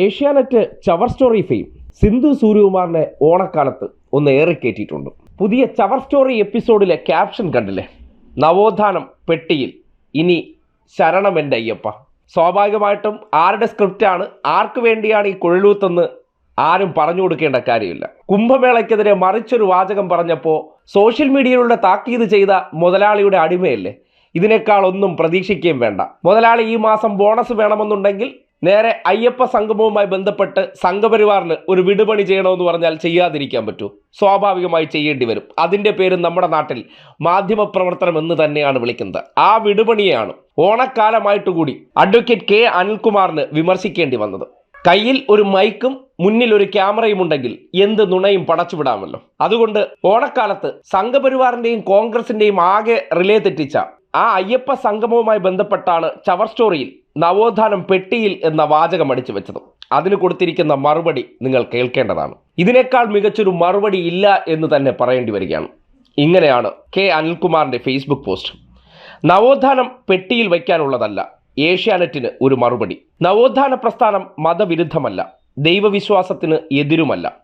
ഏഷ്യാനെറ്റ് ചവർ story fame Sindhu സൂര്യകുമാറിനെ ഓണക്കാലത്ത് ഒന്ന് ഏറെ ഏറിക്കയറ്റിയിട്ടുണ്ട് പുതിയ ചവർ സ്റ്റോറി എപ്പിസോഡിലെ ക്യാപ്ഷൻ കണ്ടില്ലേ? നവോത്ഥാനം പെട്ടിയിൽ. ഇനി ശരണം എന്റെ അയ്യപ്പ. സ്വാഭാവികമായിട്ടും ആരുടെ സ്ക്രിപ്റ്റാണ് ആർക്ക് വേണ്ടിയാണ് ഈ കുഴലൂത്തെന്ന് ആരും പറഞ്ഞു കൊടുക്കേണ്ട കാര്യമില്ല. കുംഭമേളയ്ക്കെതിരെ മറിച്ചൊരു വാചകം പറഞ്ഞപ്പോൾ സോഷ്യൽ മീഡിയയിലൂടെ താക്കീത് ചെയ്ത മുതലാളിയുടെ അടിമയല്ലേ? ഇതിനേക്കാളൊന്നും പ്രതീക്ഷിക്കുകയും വേണ്ട. മുതലാളി ഈ മാസം ബോണസ് വേണമെന്നുണ്ടെങ്കിൽ നേരെ അയ്യപ്പ സംഗമവുമായി ബന്ധപ്പെട്ട് സംഘപരിവാറിന് ഒരു വിടുപണി ചെയ്യണമെന്ന് പറഞ്ഞാൽ ചെയ്യാതിരിക്കാൻ പറ്റൂ. സ്വാഭാവികമായി ചെയ്യേണ്ടി വരും. അതിന്റെ പേര് നമ്മുടെ നാട്ടിൽ മാധ്യമപ്രവർത്തനം എന്ന് തന്നെയാണ് വിളിക്കുന്നത്. ആ വിടുപണിയാണ് ഓണക്കാലമായിട്ട് കൂടി അഡ്വക്കേറ്റ് കെ അനിൽകുമാറിന് വിമർശിക്കേണ്ടി വന്നത്. കയ്യിൽ ഒരു മൈക്കും മുന്നിൽ ഒരു ക്യാമറയും ഉണ്ടെങ്കിൽ എന്ത് നുണയും പടച്ചുവിടാമല്ലോ. അതുകൊണ്ട് ഓണക്കാലത്ത് സംഘപരിവാറിന്റെയും കോൺഗ്രസിന്റെയും ആകെ റിലേ തെറ്റിച്ച ആ അയ്യപ്പ സംഗമവുമായി ബന്ധപ്പെട്ടാണ് ചവർ സ്റ്റോറിയിൽ നവോത്ഥാനം പെട്ടിയിൽ എന്ന വാചകം അടിച്ചു വെച്ചത്. അതിന് കൊടുത്തിരിക്കുന്ന മറുപടി നിങ്ങൾ കേൾക്കേണ്ടതാണ്. ഇതിനേക്കാൾ മികച്ചൊരു മറുപടി ഇല്ല എന്ന് തന്നെ പറയേണ്ടി വരികയാണ്. ഇങ്ങനെയാണ് കെ അനിൽകുമാറിന്റെ ഫേസ്ബുക്ക് പോസ്റ്റ്. നവോത്ഥാനം പെട്ടിയിൽ വയ്ക്കാനുള്ളതല്ല ഏഷ്യാനെറ്റിന് ഒരു മറുപടി. നവോത്ഥാന പ്രസ്ഥാനം മതവിരുദ്ധമല്ല ദൈവവിശ്വാസത്തിന് എതിരുമല്ല.